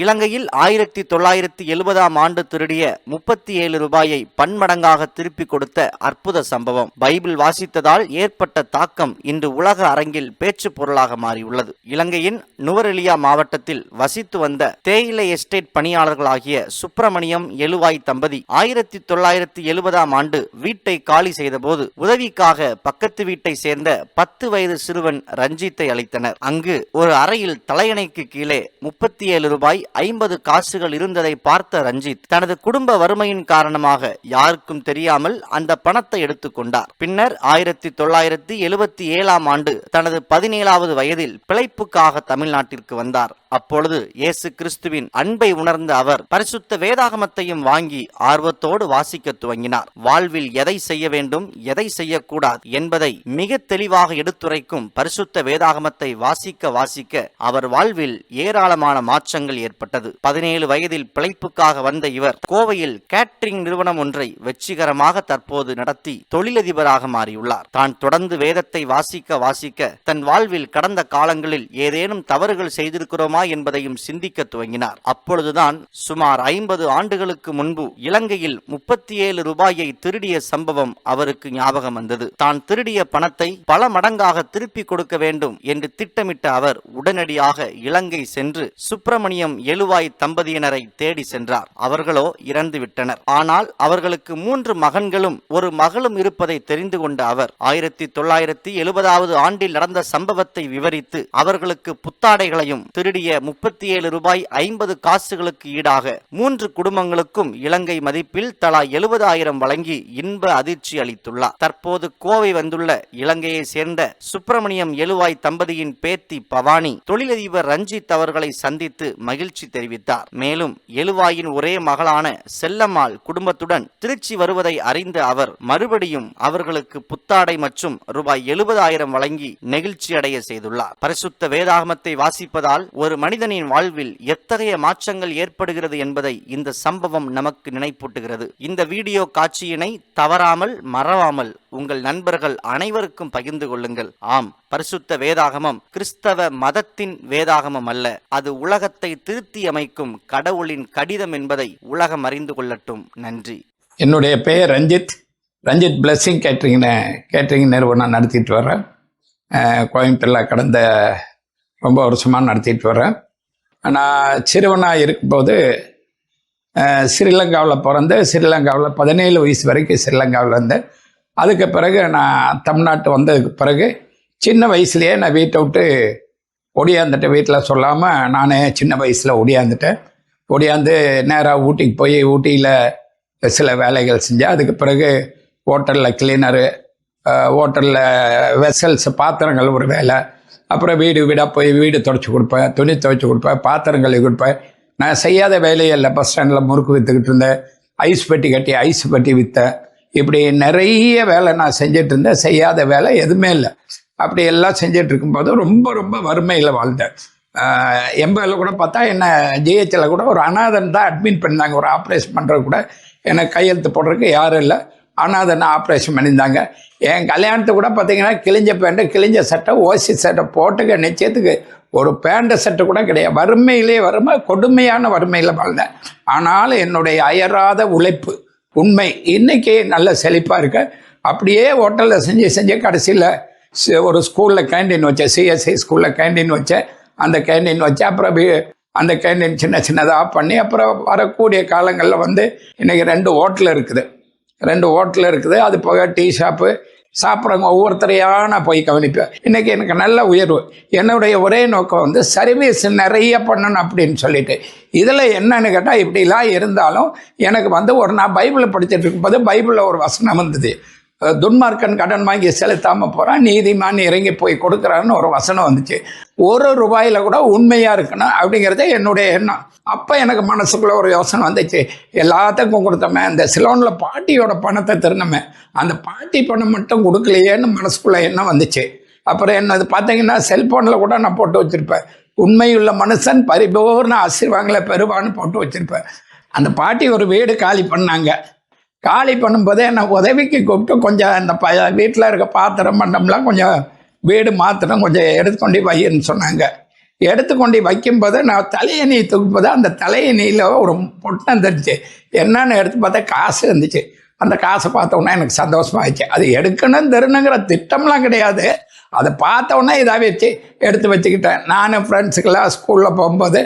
இலங்கையில் ஆயிரத்தி தொள்ளாயிரத்தி எழுபதாம் ஆண்டு திருடிய முப்பத்தி ஏழு ரூபாயை பன்மடங்காக திருப்பிக் கொடுத்த அற்புத சம்பவம். பைபிள் வாசித்ததால் ஏற்பட்ட தாக்கம் இன்று உலக அரங்கில் பேச்சு பொருளாக மாறியுள்ளது. இலங்கையின் நுவரெலியா மாவட்டத்தில் வசித்து வந்த தேயிலை எஸ்டேட் பணியாளர்களாகிய சுப்பிரமணியம் எழுவாய் தம்பதி ஆயிரத்தி தொள்ளாயிரத்தி எழுபதாம் ஆண்டு வீட்டை காலி செய்தபோது உதவிக்காக பக்கத்து வீட்டை சேர்ந்த பத்து வயது சிறுவன் ரஞ்சித்தை அழைத்தனர். அங்கு ஒரு அறையில் தலையணைக்கு கீழே முப்பத்தி ஏழு ரூபாய் ஐம்பது காசுகள் இருந்ததை பார்த்த ரஞ்சித் தனது குடும்ப வறுமையின் காரணமாக யாருக்கும் தெரியாமல் அந்த பணத்தை எடுத்துக்கொண்டார் பின்னர் ஆயிரத்தி தொள்ளாயிரத்தி எழுபத்தி ஏழாம் ஆண்டு தனது பதினேழாவது வயதில் பிழைப்புக்காக தமிழ்நாட்டிற்கு வந்தார். அப்பொழுது இயேசு கிறிஸ்துவின் அன்பை உணர்ந்த அவர் பரிசுத்த வேதாகமத்தையும் வாங்கி ஆர்வத்தோடு வாசிக்க துவங்கினார். வாழ்வில் எதை செய்ய வேண்டும் எதை செய்யக்கூடாது என்பதை மிக தெளிவாக எடுத்துரைக்கும் பரிசுத்த வேதாகமத்தை வாசிக்க வாசிக்க அவர் வாழ்வில் ஏராளமான மாற்றங்கள் ஏற்பட்டது பதினேழு வயதில் பிழைப்புக்காக வந்த இவர் கோவையில் கேட்டரிங் நிறுவனம் ஒன்றை வெற்றிகரமாக தற்போது நடத்தி தொழிலதிபராக மாறியுள்ளார். தான் தொடர்ந்து வேதத்தை வாசிக்க வாசிக்க தன் வாழ்வில் கடந்த காலங்களில் ஏதேனும் தவறுகள் செய்திருக்கிறோமா என்பதையும் சிந்திக்க துவங்கினார். அப்பொழுதுதான் சுமார் ஐம்பது ஆண்டுகளுக்கு முன்பு இலங்கையில் முப்பத்தி ஏழு ரூபாயை திருடிய சம்பவம் அவருக்கு ஞாபகம் வந்தது. தான் திருடிய பணத்தை பல மடங்காக திருப்பி கொடுக்க வேண்டும் என்று திட்டமிட்ட அவர் உடனடியாக இலங்கை சென்று சுப்பிரமணியம் எழுவாய் தம்பதியினரை தேடி சென்றார். அவர்களோ இறந்து விட்டனர். ஆனால் அவர்களுக்கு மூன்று மகன்களும் ஒரு மகளும் இருப்பதை தெரிந்து கொண்ட அவர் ஆயிரத்தி தொள்ளாயிரத்தி எழுபதாவது ஆண்டில் நடந்த சம்பவத்தை விவரித்து அவர்களுக்கு புத்தாடைகளையும் திருடிய முப்பத்தி ஏழு ரூபாய் ஐம்பது காசுகளுக்கு ஈடாக மூன்று குடும்பங்களுக்கும் இலங்கை மதிப்பில் தலா எழுபதாயிரம் வழங்கி இன்ப அதிர்ச்சி அளித்துள்ளார். தற்போது கோவை வந்துள்ள இலங்கையை சேர்ந்த சுப்பிரமணியம் எழுவாய் தம்பதியின் பேத்தி பவானி தொழிலதிபர் ரஞ்சித் அவர்களை சந்தித்து மகிழ்ச்சி தெரிவித்தார். மேலும் எழுவாயின் ஒரே மகளான செல்லம்மாள் குடும்பத்துடன் திருச்சி வருவதை அறிந்த அவர் மறுபடியும் அவர்களுக்கு புத்தாடை மற்றும் ரூபாய் எழுபதாயிரம் வழங்கி நெகிழ்ச்சி அடைய செய்துள்ளார். பரிசுத்த வேதாகமத்தை வாசிப்பதால் ஒரு மனிதனின் வாழ்வில் எத்தகைய மாற்றங்கள் ஏற்படுகிறது என்பதை இந்த சம்பவம் நமக்கு நினைப்பூட்டுகிறது. இந்த வீடியோ காட்சியினை தவறாமல் மறவாமல் உங்கள் நண்பர்கள் அனைவருக்கும் பகிர்ந்து கொள்ளுங்கள். ஆம் பரிசுத்த வேதாகமம் கிறிஸ்தவ மதத்தின் வேதாகமம் அல்ல. அது உலகத்தை திருத்தி அமைக்கும் கடவுளின் கடிதம் என்பதை உலகம் அறிந்து கொள்ளட்டும். நன்றி. என்னுடைய பெயர் Ranjith. Ranjith blessing catering catering நிறுவனம் நடத்திட்டு வர்றேன். கோயம்புத்தூரில் கடந்த ரொம்ப வருஷமாக நடத்திட்டு வர்றேன். நான் சிறுவனாக இருக்கும்போது ஸ்ரீலங்காவில் பிறந்து ஸ்ரீலங்காவில் பதினேழு வயசு வரைக்கும் ஸ்ரீலங்காவில் இருந்தேன். அதுக்கு பிறகு நான் தமிழ்நாட்டு வந்ததுக்கு பிறகு சின்ன வயசுலேயே நான் வீட்டை விட்டு ஒடியாந்துட்டு வீட்டில் சொல்லாமல் நானே சின்ன வயசில் ஒடியாந்துட்டேன். ஒடியாந்து நேராக ஊட்டிக்கு போய் ஊட்டியில் சில வேலைகள் செஞ்சேன். அதுக்கு பிறகு ஹோட்டலில் கிளீனரு ஹோட்டலில் வெசல்ஸ் பாத்திரங்கள் ஒரு வேலை. அப்புறம் வீடு வீடாக போய் வீடு துடைச்சி கொடுப்பேன் துணி துவைச்சி கொடுப்பேன் பாத்திரம் கழுவி கொடுப்பேன். நான் செய்யாத வேலையே இல்லை. பஸ் ஸ்டாண்டில் முறுக்கு விற்றுக்கிட்டு இருந்தேன். ஐஸ் பெட்டி கட்டி ஐஸ் பெட்டி விற்றேன் இப்படி நிறைய வேலை நான் செஞ்சுட்டு இருந்தேன். செய்யாத வேலை எதுவுமே இல்லை. அப்படி எல்லாம் செஞ்சுட்டு இருக்கும்போது ரொம்ப ரொம்ப வறுமையில் வாழ்ந்தேன். எண்பதில் கூட பார்த்தா என்ன ஜிஹெச்சில் கூட ஒரு அனாதன் தான் அட்மிட் பண்ணாங்க ஒரு ஆப்ரேஷன் பண்ணுறது கூட எனக்கு கையெழுத்து போடுறதுக்கு யாரும் இல்லை. அனாதனை ஆப்ரேஷன் பண்ணியிருந்தாங்க. என் கல்யாணத்தை கூட பார்த்தீங்கன்னா கிழிஞ்ச பேண்ட்டு கிழிஞ்ச சட்டை ஓசி சட்டை போட்டுக்க நிச்சயத்துக்கு ஒரு பேண்ட்டு சட்டை கூட கிடையாது. வறுமையிலே வறுமை கொடுமையான வறுமையில் வாழ்ந்தேன். ஆனாலும் என்னுடைய அயராத உழைப்பு உண்மை இன்றைக்கி நல்ல செழிப்பாக இருக்க. அப்படியே ஹோட்டலில் செஞ்சு செஞ்சு கடைசியில் ஒரு ஸ்கூலில் கேண்டீன் வச்சேன் சிஎஸ்ஐ ஸ்கூலில் கேண்டீன் வச்சேன் அந்த கேண்டீன் வச்சு அப்புறம் அந்த கேண்டீன் சின்ன சின்னதாக பண்ணி அப்புறம் வரக்கூடிய காலங்களில் வந்து இன்றைக்கி ரெண்டு ஹோட்டல் இருக்குது. ரெண்டு ஹோட்டல் இருக்குது. அது போக டீ ஷாப்பு சாப்பிட்றவங்க ஒவ்வொருத்தரையாக நான் போய் கவனிப்பேன் இன்றைக்கி எனக்கு நல்ல உயர்வு. என்னுடைய ஒரே நோக்கம் வந்து சர்வீஸ் நிறைய பண்ணணும் அப்படின்னு சொல்லிட்டு. இதில் என்னன்னு கேட்டால் இப்படிலாம் இருந்தாலும் எனக்கு வந்து ஒரு நான் பைபிளை படிச்சுட்டு இருக்கும்போது பைபிளில் ஒரு வசனம் வந்தது. துன்மார்க்கன் கடன் வாங்கி செலுத்தாமல் போகிறான் நீதிமான் இறங்கி போய் கொடுக்குறான்னு ஒரு வசனம் வந்துச்சு. ஒரு ரூபாயில் கூட உண்மையாக இருக்கணும் அப்படிங்கிறது என்னுடைய எண்ணம். அப்போ எனக்கு மனசுக்குள்ள ஒரு யோசனை வந்துச்சு. எல்லாத்துக்கும் கொடுத்தோமே அந்த சிலோனில் பாட்டியோட பணத்தை திருந்தமே அந்த பாட்டி பணம் மட்டும் கொடுக்கலையேன்னு மனசுக்குள்ள எண்ணம் வந்துச்சு. அப்புறம் என்னது பார்த்தீங்கன்னா செல்ஃபோனில் கூட நான் போட்டு வச்சுருப்பேன். உண்மையுள்ள மனுஷன் பரிபூர்ண ஆசீர்வாங்களை பெறுவான்னு போட்டு வச்சுருப்பேன். அந்த பாட்டி ஒரு வீடு காலி பண்ணாங்க. காலி பண்ணும்போதே என்னை உதவிக்கு கூப்பிட்டு கொஞ்சம் இந்த ப வீட்டில் இருக்க பாத்திரம் பண்ணம்லாம் கொஞ்சம் வீடு மாத்திரம் கொஞ்சம் எடுத்துக்கொண்டு வையின்னு சொன்னாங்க. எடுத்து கொண்டு வைக்கும்போது நான் தலையணி தூக்கும்போது அந்த தலையணியில் ஒரு பொட்டம் தெரிஞ்சு என்னன்னு எடுத்து பார்த்தா காசு இருந்துச்சு அந்த காசை பார்த்தோன்னா எனக்கு சந்தோஷமாகிடுச்சு அது எடுக்கணும் தருணுங்கிற திட்டம்லாம் கிடையாது. அதை பார்த்தோன்னே இதாக வச்சு எடுத்து வச்சுக்கிட்டேன். நானும் ஃப்ரெண்ட்ஸுக்கெல்லாம் ஸ்கூலில் போகும்போது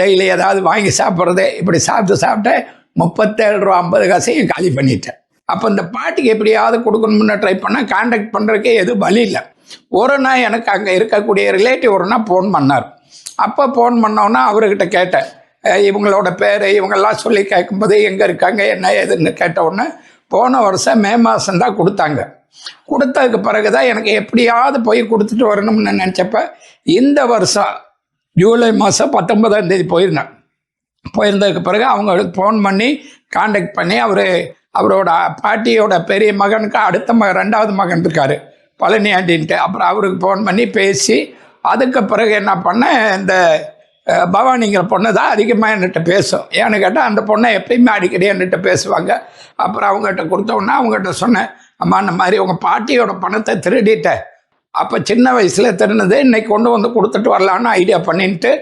டெய்லி ஏதாவது வாங்கி சாப்பிட்றது இப்படி சாப்பிட்டு சாப்பிட்டு முப்பத்தேழு ரூபா ஐம்பது காசையும் காலி பண்ணிட்டேன். அப்போ இந்த பாட்டிக்கு எப்படியாவது கொடுக்கணும்னு ட்ரை பண்ணால் காண்டாக்ட் பண்ணுறதுக்கே எதுவும் வழி இல்லை. ஒரு நாள் எனக்கு அங்கே இருக்கக்கூடிய ரிலேட்டிவ் ஒரு நாள் ஃபோன் பண்ணார். அப்போ ஃபோன் பண்ணோன்னா அவர்கிட்ட கேட்டேன். இவங்களோட பேர் இவங்கெல்லாம் சொல்லி கேட்கும்போது எங்கே இருக்காங்க என்ன ஏதுன்னு? கேட்டவுடனே போன வருஷம் மே மாதம்தான் கொடுத்தாங்க. கொடுத்ததுக்கு பிறகு தான் எனக்கு எப்படியாவது போய் கொடுத்துட்டு வரணும்னு நினச்சப்ப இந்த வருஷம் ஜூலை மாதம் பத்தொன்பதாம் தேதி போயிருந்தேன். போயிருந்ததுக்கு பிறகு அவங்களுக்கு ஃபோன் பண்ணி காண்டாக்ட் பண்ணி அவர் அவரோட பாட்டியோட பெரிய மகனுக்கு அடுத்த மக ரெண்டாவது மகன் இருக்கார் பழனி ஆண்டின்ட்டு அப்புறம் அவருக்கு ஃபோன் பண்ணி பேசி அதுக்கு பிறகு என்ன பண்ணேன் இந்த பவானிங்கிற பொண்ணு தான் அதிகமாக என்கிட்ட பேசும். ஏன்னு கேட்டால் அந்த பொண்ணை எப்பயுமே அடிக்கடி என்கிட்ட பேசுவாங்க. அப்புறம் அவங்ககிட்ட கொடுத்தோன்னா அவங்ககிட்ட சொன்னேன் அம்மா இந்த மாதிரி உங்கள் பாட்டியோட பணத்தை திருடிட்டேன். அப்போ சின்ன வயசில் திருடினது இன்னைக்கு கொண்டு வந்து கொடுத்துட்டு வரலான்னு ஐடியா பண்ணிட்டு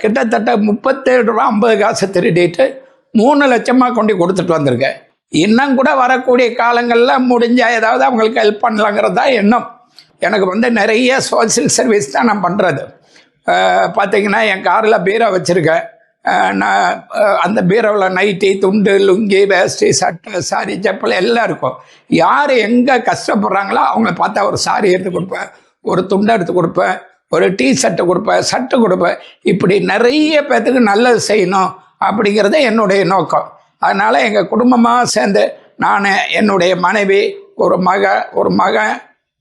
கிட்டத்தட்ட முப்பத்தேழு ரூபா ஐம்பது காசு திருடிட்டு மூணு லட்சமாக கொண்டு கொடுத்துட்டு வந்திருக்கேன் இன்னும் கூட வரக்கூடிய காலங்களில் முடிஞ்சால் ஏதாவது அவங்களுக்கு ஹெல்ப் பண்ணலாங்கிறது தான் எண்ணம். எனக்கு வந்து நிறைய சோசியல் சர்வீஸ் தான் நான் பண்ணுறது பார்த்திங்கன்னா என் காரில் பீரோ வச்சுருக்கேன். நான் அந்த பீரோவில் நைட்டி துண்டு லுங்கி வேஷ்டி சட்டை சாரி செப்பல் எல்லாம் இருக்கும். யார் எங்கே கஷ்டப்படுறாங்களோ அவங்கள பார்த்தா ஒரு சாரி எடுத்து கொடுப்பேன் ஒரு துண்டை எடுத்து கொடுப்பேன். ஒரு டீ சட்டை கொடுப்பேன் சட்டை கொடுப்பேன் இப்படி நிறைய பேர்த்துக்கு நல்லது செய்யணும் அப்படிங்கிறது என்னுடைய நோக்கம். அதனால் எங்கள் குடும்பமாக சேர்ந்து நான் என்னுடைய மனைவி ஒரு மக ஒரு மகன்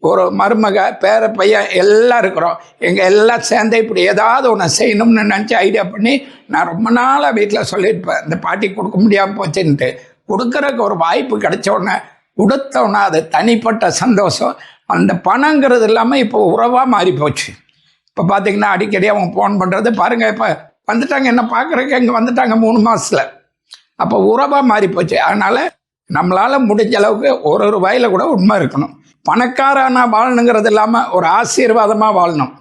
ஒரு மருமக பேர பையன் எல்லாம் இருக்கிறோம். எங்கள் எல்லாம் சேர்ந்து இப்படி ஏதாவது ஒன்று செய்யணும்னு நினச்சி ஐடியா பண்ணி நான் ரொம்ப நாளாக வீட்டில் சொல்லியிருப்பேன். இந்த பாட்டி கொடுக்க முடியாமல் போச்சுன்ட்டு. கொடுக்குறக்கு ஒரு வாய்ப்பு கிடைச்ச உடனே கொடுத்தோன்னா அது தனிப்பட்ட சந்தோஷம். அந்த பணங்கிறது இல்லாமல் இப்போ உறவாக மாறி போச்சு இப்போ பார்த்தீங்கன்னா அடிக்கடி அவங்க ஃபோன் பண்ணுறது பாருங்கள் இப்போ வந்துட்டாங்க என்ன பார்க்குறக்கு இங்கே வந்துட்டாங்க மூணு மாதத்தில் அப்போ உறவாக மாறி போச்சு. அதனால் நம்மளால் முடிஞ்ச அளவுக்கு ஒரு ஒரு வயலில் கூட உண்மை இருக்கணும். பணக்காரனா வாழணுங்கிறது இல்லாமல் ஒரு ஆசீர்வாதமாக வாழணும்.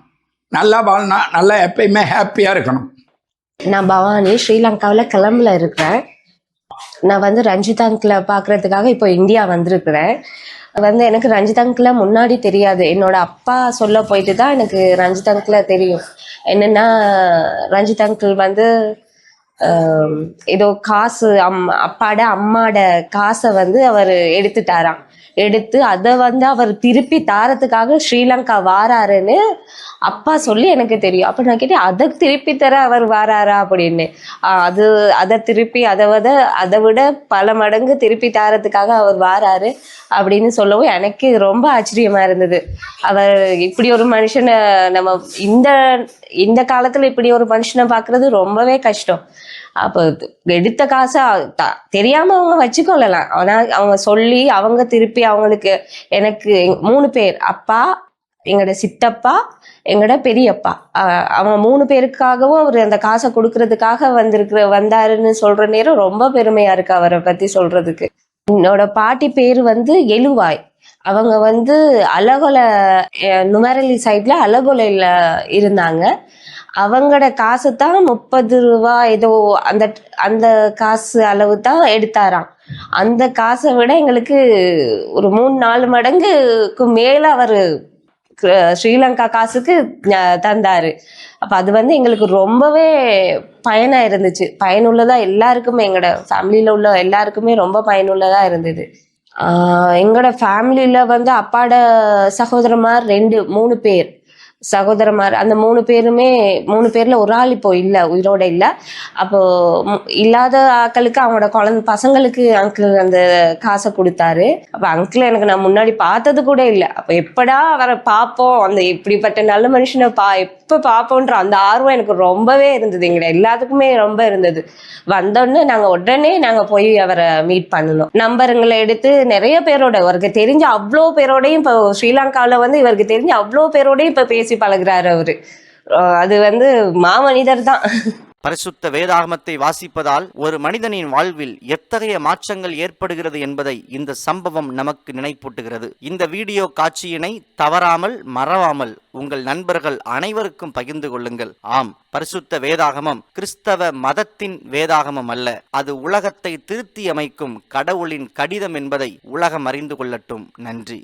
நல்லா வாழணும் நல்லா எப்பயுமே ஹாப்பியாக இருக்கணும். நான் பவானி ஸ்ரீலங்காவில் கிளம்புல இருக்கிறேன். நான் வந்து ரஞ்சிதாங்கில் பார்க்குறதுக்காக இப்போ இந்தியா வந்திருக்கிறேன். வந்து எனக்கு ரஞ்சித் அங்கிளை முன்னாடி தெரியாது. என்னோட அப்பா சொல்ல போயிட்டு தான் எனக்கு ரஞ்சித் அங்கிளை தெரியும். என்னென்னா ரஞ்சித் அங்கிள் வந்து ஏதோ காசு அம் அப்பாட அம்மாட காசை வந்து அவர் எடுத்துட்டாராம். எடுத்து அதை வந்து அவர் திருப்பி தாரத்துக்காக ஸ்ரீலங்கா வாராருன்னு அப்பா சொல்லி எனக்கு தெரியும். அப்போ நான் கேட்டேன் அதை திருப்பி தர அவர் வாராரா? அப்படின்னு. அது அதை திருப்பி அதை விட அதை விட பல மடங்கு திருப்பி தாரத்துக்காக அவர் வாராரு அப்படின்னு சொல்லவும் எனக்கு ரொம்ப ஆச்சரியமா இருந்தது. அவர் இப்படி ஒரு மனுஷனை நம்ம இந்த இந்த காலத்துல இப்படி ஒரு மனுஷனை பார்க்கறது ரொம்பவே கஷ்டம். அப்போ எடுத்த காசை த- தெரியாம அவங்க வச்சுக்கொள்ளலாம் ஆனால் அவங்க சொல்லி அவங்க திருப்பி அவங்களுக்கு எனக்கு மூணு பேர் அப்பா எங்களோட சித்தப்பா எங்களோட பெரியப்பா. அவன் அவங்க மூணு பேருக்காகவும் அவர் அந்த காசை கொடுக்கறதுக்காக வந்திருக்கிற வந்தாருன்னு சொல்ற நேரம் ரொம்ப பெருமையா இருக்கு அவரை பத்தி சொல்றதுக்கு. என்னோட பாட்டி பேர் வந்து எழுவாய். அவங்க வந்து அலகொலை நுமரலி சைட்ல அலகொலையில இருந்தாங்க. அவங்களோட காசு தான் முப்பது ரூபா ஏதோ அந்த அந்த காசு அளவு தான் எடுத்தாராம். அந்த காசை விட எங்களுக்கு ஒரு மூணு நாலு மடங்குக்கு மேல அவர் ஸ்ரீலங்கா காசுக்கு தந்தார் தந்தாரு. அப்ப அது வந்து எங்களுக்கு ரொம்பவே பயனா இருந்துச்சு. பயனுள்ளதா எல்லாருக்குமே எங்களோட ஃபேமிலியில உள்ள எல்லாருக்குமே ரொம்ப பயனுள்ளதா இருந்தது. எங்களோட ஃபேமிலியில வந்து அப்பாட சகோதரமார் ரெண்டு மூணு பேர். சகோதரமார் அந்த மூணு பேருமே மூணு பேர்ல ஒரு ஆள் இப்போ இல்லை உயிரோட இல்லை. அப்போ இல்லாத ஆட்களுக்கு அவங்களோட குழந்த பசங்களுக்கு அங்கிள் அந்த காசை கொடுத்தாரு. அப்ப அங்கிள் எனக்கு நான் முன்னாடி பார்த்தது கூட இல்லை. அப்ப எப்படா அவரை பார்ப்போம்? அந்த இப்படிப்பட்ட நல்ல மனுஷனை பா எப்ப பார்ப்போன்ற அந்த ஆர்வம் எனக்கு ரொம்பவே இருந்தது. எங்க எல்லாத்துக்குமே ரொம்ப இருந்தது. வந்தோடனே நாங்க உடனே நாங்க போய் அவரை மீட் பண்ணணும். நம்பருங்களை எடுத்து நிறைய பேரோட இவருக்கு தெரிஞ்ச அவ்வளோ பேரோடையும் இப்போ ஸ்ரீலங்காவில் வந்து இவருக்கு தெரிஞ்ச அவ்வளோ பேரோடையும் இப்போ பேசி பழகுறாரு அவரு. அது வந்து மாமனிதர் தான். பரிசுத்த வேதாகமத்தை வாசிப்பதால் ஒரு மனிதனின் வாழ்வில் எத்தகைய மாற்றங்கள் ஏற்படுகிறது என்பதை இந்த சம்பவம் நமக்கு நினைப்பூட்டுகிறது. இந்த வீடியோ காட்சியினை தவறாமல் மறவாமல் உங்கள் நண்பர்கள் அனைவருக்கும் பகிர்ந்து கொள்ளுங்கள். ஆம் பரிசுத்த வேதாகமம் கிறிஸ்தவ மதத்தின் வேதாகமம் அல்ல. அது உலகத்தை திருத்தி அமைக்கும் கடவுளின் கடிதம் என்பதை உலகம் அறிந்து கொள்ளட்டும். நன்றி.